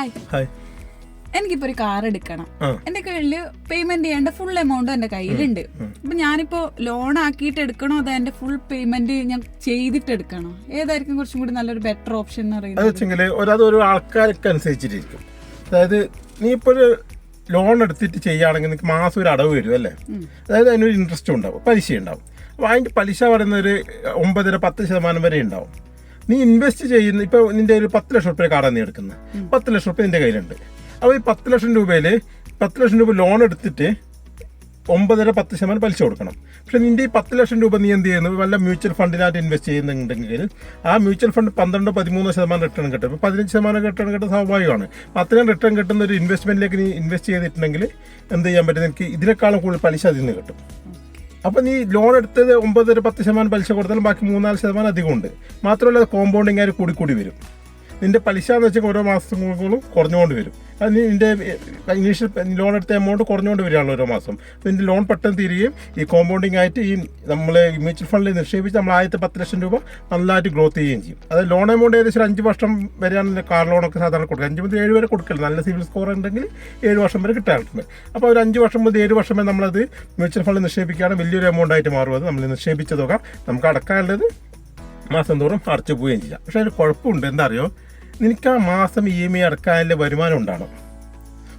Hi hi എനിക്കിപ്പോ ഒരു car എടുക്കണം. എന്റെ കയ്യിൽ പേയ്മെന്റ് ചെയ്യേണ്ട ഫുൾ എമൗണ്ട് എന്റെ കയ്യിലുണ്ട്. അപ്പൊ ഞാനിപ്പോ ലോൺ ആക്കിയിട്ട് എടുക്കണോ അതോ എന്റെ ഫുൾ പേയ്മെന്റ് ഞാൻ ചെയ്തിട്ട് എടുക്കണോ? ഏതായിരിക്കും കുറച്ചും കൂടി നല്ലൊരു ബെറ്റർ ഓപ്ഷൻ എന്ന് അത് പറയുന്നത് ഒരു ഒരു ആൾക്കാർക്ക് അനുസരിച്ചിട്ടിരിക്കും അതായത് നീ ഇപ്പോൾ ഒരു ലോൺ എടുത്തിട്ട് ചെയ്യുകയാണെങ്കിൽ നിനക്ക് മാസം ഒരു അടവ് വരും അല്ലേ? അതായത് അതിനൊരു ഇൻട്രസ്റ്റ് ഉണ്ടാവും പലിശ ഉണ്ടാവും. അപ്പോൾ അതിന്റെ പലിശ പറയുന്ന ഒരു ഒമ്പതര പത്ത് ശതമാനം വരെ ഉണ്ടാവും. നീ ഇൻവെസ്റ്റ് ചെയ്യുന്ന ഇപ്പൊ നിന്റെ ഒരു പത്ത് ലക്ഷം റുപ്യ കാർഡാണ് നീ എടുക്കുന്നത് പത്ത് ലക്ഷം റുപ്യ നിന്റെ കയ്യിലുണ്ട്. അപ്പോൾ ഈ പത്ത് ലക്ഷം രൂപയിൽ പത്ത് ലക്ഷം രൂപ ലോൺ എടുത്തിട്ട് ഒമ്പതര പത്ത് ശതമാനം പലിശ കൊടുക്കണം. പക്ഷെ നിന്റെ ഈ പത്ത് ലക്ഷം രൂപ നീ എന്ത് ചെയ്യുന്നു? വല്ല മ്യൂച്വൽ ഫണ്ടിനായിട്ട് ഇൻവെസ്റ്റ് ചെയ്യുന്നുണ്ടെങ്കിൽ ആ മ്യൂച്വൽ ഫണ്ട് പന്ത്രണ്ട് പതിമൂന്ന് ശതമാനം റിട്ടേൺ കിട്ടും. ഇപ്പോൾ പതിനഞ്ച് ശതമാനം റിട്ടേൺ കിട്ടുന്ന സ്വാഭാവികമാണ്. അത്രയും റിട്ടേൺ കിട്ടുന്ന ഒരു ഇൻവെസ്റ്റ്മെന്റിലേക്ക് നീ ഇൻവെസ്റ്റ് ചെയ്തിട്ടുണ്ടെങ്കിൽ എന്ത് ചെയ്യാൻ പറ്റും? എനിക്ക് ഇതിനേക്കാളും കൂടുതൽ പലിശ അതിൽ നിന്ന് കിട്ടും. അപ്പോൾ നീ ലോൺ എടുത്തത് ഒമ്പതര പത്ത് ശതമാനം പലിശ കൊടുത്താലും ബാക്കി മൂന്നാൽ ശതമാനം അധികം ഉണ്ട് മാത്രമല്ല കോമ്പൗണ്ടിങ് ആയിട്ട് കൂടി കൂടി വരും. നിന്റെ പലിശ എന്ന് വെച്ചാൽ ഓരോ മാസങ്ങളും കുറഞ്ഞുകൊണ്ട് വരും. അത് നിന്റെ ഇനീഷ്യൽ ലോൺ എടുത്ത എമൗണ്ട് കുറഞ്ഞുകൊണ്ട് വരികയാണല്ലോ ഓരോ മാസം. നിന്റെ ലോൺ പെട്ടെന്ന് തീരുകയും ഈ കോമ്പൗണ്ടിങ് ആയിട്ട് ഈ നമ്മൾ മ്യൂച്വൽ ഫണ്ടിൽ നിക്ഷേപിച്ച് നമ്മൾ ആദ്യത്തെ പത്ത് ലക്ഷം രൂപ നല്ലതായിട്ട് ഗ്രോത്ത് ചെയ്യുകയും ചെയ്യും. അത് ലോൺ എമൗണ്ട് ഏകദേശം അഞ്ച് വർഷം വരെയാണ് കാർ ലോണൊക്കെ സാധാരണ കൊടുക്കുക. അഞ്ച് മുതൽ ഏഴ് വരെ കൊടുക്കില്ല നല്ല സിവിൽ സ്കോർ ഉണ്ടെങ്കിൽ ഏഴ് വർഷം വരെ കിട്ടാറുണ്ട് അപ്പോൾ ഒരു അഞ്ച് വർഷം മുതൽ ഏഴ് വർഷം വരെ നമ്മളത് മ്യൂച്വൽ ഫണ്ടിൽ നിക്ഷേപിക്കുകയാണ്. വലിയൊരു എമൗണ്ട് ആയിട്ട് മാറും. അത് നമ്മൾ നിക്ഷേപിച്ച തുക നമുക്ക് അടക്കാനുള്ളത് മാസം തോറും അടച്ചു പോവുകയും ചെയ്യാം. പക്ഷേ അതിന് കുഴപ്പമുണ്ട്. എന്താ അറിയോ? നിനക്ക് ആ മാസം ഇ എം ഐ അടക്കാനുള്ള വരുമാനം ഉണ്ടാകണം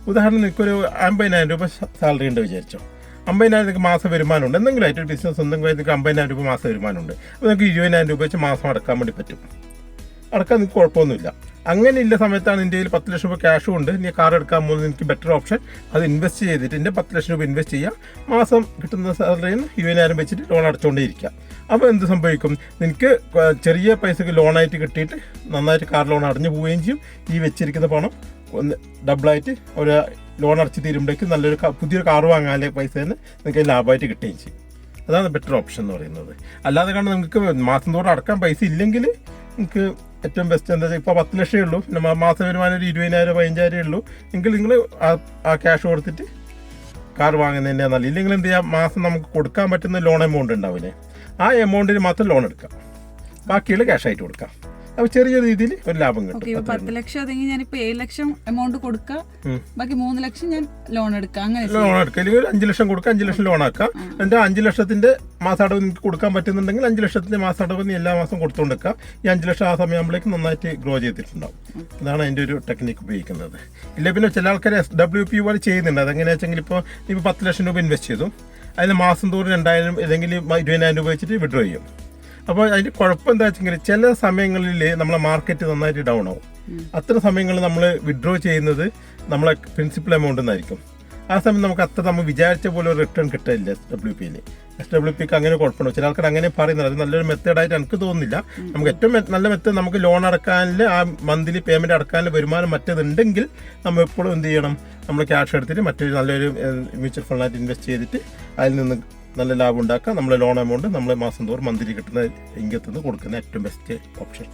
ഉദാഹരണം നിനക്കൊരു അമ്പതിനായിരം രൂപ സാലറി ഉണ്ട് വിചാരിച്ചോ. അമ്പതിനായിരം മാസം വരുമാനം ഉണ്ട്. എന്തെങ്കിലും ആയിട്ട് ബിസിനസ് എന്തെങ്കിലും നിങ്ങൾക്ക് അമ്പതിനായിരം രൂപ മാസം വരുമാനമുണ്ട് അപ്പോൾ നിങ്ങൾക്ക് ഇരുപതിനായിരം രൂപ വെച്ച് മാസം അടക്കാൻ വേണ്ടി പറ്റും. അടക്കാൻ നിങ്ങൾക്ക് കുഴപ്പമൊന്നുമില്ല. അങ്ങനെ ഇല്ല സമയത്താണ് നിന്റെ കയ്യിൽ പത്ത് ലക്ഷം രൂപ ക്യാഷും ഉണ്ട്. നീ കാർ എടുക്കാൻ പോകുന്നത് എനിക്ക് ബെറ്റർ ഓപ്ഷൻ അത് ഇൻവെസ്റ്റ് ചെയ്തിട്ട് എന്റെ പത്ത് ലക്ഷം രൂപ ഇൻവെസ്റ്റ് ചെയ്യുക മാസം കിട്ടുന്ന സാലറിയിൽ ഇരുപതിനായിരം വെച്ചിട്ട് ലോൺ അടച്ചുകൊണ്ടേ ഇരിക്കുക അപ്പോൾ എന്ത് സംഭവിക്കും? നിനക്ക് ചെറിയ പൈസക്ക് ലോണായിട്ട് കിട്ടിയിട്ട് നന്നായിട്ട് കാർ ലോൺ അടഞ്ഞു പോവുകയും ചെയ്യും. ഈ വെച്ചിരിക്കുന്ന പണം ഒന്ന് ഡബിളായിട്ട് ഒരു ലോൺ അടച്ച് തീരുമ്പോഴേക്കും നല്ലൊരു പുതിയൊരു കാർ വാങ്ങാനുള്ള പൈസ തന്നെ നിങ്ങൾക്ക് ലാഭമായിട്ട് കിട്ടുകയും ചെയ്യും. അതാണ് ബെറ്റർ ഓപ്ഷൻ എന്ന് പറയുന്നത്. അല്ലാതെ കാരണം നിങ്ങൾക്ക് മാസം തോറും അടക്കാൻ പൈസ ഇല്ലെങ്കിൽ നിങ്ങൾക്ക് ഏറ്റവും ബെസ്റ്റ് എന്താ വെച്ചാൽ ഇപ്പോൾ പത്ത് ലക്ഷമേ ഉള്ളൂ. പിന്നെ മാസം മാസ വരുമാനം ഒരു ഇരുപതിനായിരം പതിനഞ്ചായിരമേ ഉള്ളൂ. എങ്കിൽ നിങ്ങൾ ആ ക്യാഷ് കൊടുത്തിട്ട് കാർ വാങ്ങുന്നതിന്റെ നല്ല ഇല്ലെങ്കിൽ എന്ത് ചെയ്യാം? മാസം നമുക്ക് കൊടുക്കാൻ പറ്റുന്ന ലോൺ എമൗണ്ട് ഉണ്ടാവില്ലേ? ആ എമൗണ്ടിന് മാത്രം ലോൺ എടുക്കാം. ബാക്കിയുള്ള ക്യാഷ് ആയിട്ട് കൊടുക്കാം. അപ്പൊ ചെറിയ രീതിയിൽ ഒരു ലാഭം കിട്ടും. ഇപ്പൊ പത്ത് ലക്ഷം അതെങ്കിൽ ഞാനിപ്പോ ഏഴ് ലക്ഷം എമൗണ്ട് കൊടുക്കുക ബാക്കി മൂന്ന് ലക്ഷം ഞാൻ ലോൺ എടുക്കാം. അങ്ങനെ. ലോൺ എടുക്കുക അല്ലെങ്കിൽ ഒരു അഞ്ച് ലക്ഷം കൊടുക്കുക അഞ്ച് ലക്ഷം ലോൺ ആക്കാം. എന്നിട്ട് അഞ്ചു ലക്ഷത്തിന്റെ മാസാടവ് നിങ്ങൾക്ക് കൊടുക്കാൻ പറ്റുന്നുണ്ടെങ്കിൽ അഞ്ച് ലക്ഷത്തിന്റെ മാസാടവ് നീ എല്ലാ മാസം കൊടുത്തുകൊണ്ടിരിക്കാം ഈ അഞ്ച് ലക്ഷം ആ സമയമാകുമ്പോഴേക്കും നന്നായിട്ട് ഗ്രോ ചെയ്തിട്ടുണ്ടാവും. അതാണ് അതിന്റെ ഒരു ടെക്നിക്ക് ഉപയോഗിക്കുന്നത്. ഇല്ല പിന്നെ ചില ആൾക്കാർ എസ് ഡബ്ല്യു പി പോലെ ചെയ്യുന്നുണ്ട്. അതെങ്ങനെയാ വെച്ചെങ്കിൽ ഇപ്പോൾ ഇപ്പോൾ പത്ത് ലക്ഷം രൂപ ഇൻവെസ്റ്റ് ചെയ്തു. അതിന് മാസം തോറും രണ്ടായിരം അല്ലെങ്കിൽ ഇരുപതിനായിരം രൂപ വെച്ചിട്ട് വിഡ്രോ ചെയ്യും. അപ്പോൾ അതിന്റെ കുഴപ്പം എന്താ വെച്ചെങ്കിൽ ചില സമയങ്ങളിൽ നമ്മളെ മാർക്കറ്റ് നന്നായിട്ട് ഡൗൺ ആവും. അത്ര സമയങ്ങളിൽ നമ്മൾ വിഡ്രോ ചെയ്യുന്നത് നമ്മളെ പ്രിൻസിപ്പൽ എമൗണ്ട് എന്നായിരിക്കും ആ സമയം നമുക്ക് അത്ര നമ്മൾ വിചാരിച്ച പോലെ ഒരു റിട്ടേൺ കിട്ടില്ല എസ് ഡബ്ല്യു പിയിൽ എസ് ഡബ്ല്യു പിക്ക് അങ്ങനെ കുഴപ്പമുണ്ട് ചില ആൾക്കാർ അങ്ങനെ പറയുന്നത്. അത് നല്ലൊരു മെത്തേഡായിട്ട് എനിക്ക് തോന്നുന്നില്ല. നമുക്ക് ഏറ്റവും നല്ല മെത്തേഡ് നമുക്ക് ലോൺ അടക്കാനിൽ ആ മന്ത്ലി പേയ്മെന്റ് അടക്കാനിൽ വരുമാനം മറ്റേതുണ്ടെങ്കിൽ നമ്മൾ എപ്പോഴും എന്ത് ചെയ്യണം? നമ്മൾ ക്യാഷ് എടുത്തിട്ട് മറ്റൊരു നല്ലൊരു മ്യൂച്വൽ ഫണ്ടായിട്ട് ഇൻവെസ്റ്റ് ചെയ്തിട്ട് അതിൽ നിന്ന് നല്ല ലാഭം ഉണ്ടാക്കുക നമ്മൾ ലോൺ എമൗണ്ട് നമ്മൾ മാസം തോറും മന്ത്ലി കിട്ടുന്ന ഇംഗത്ത് നിന്ന് കൊടുക്കുന്ന ഏറ്റവും ബെസ്റ്റ് ഓപ്ഷൻ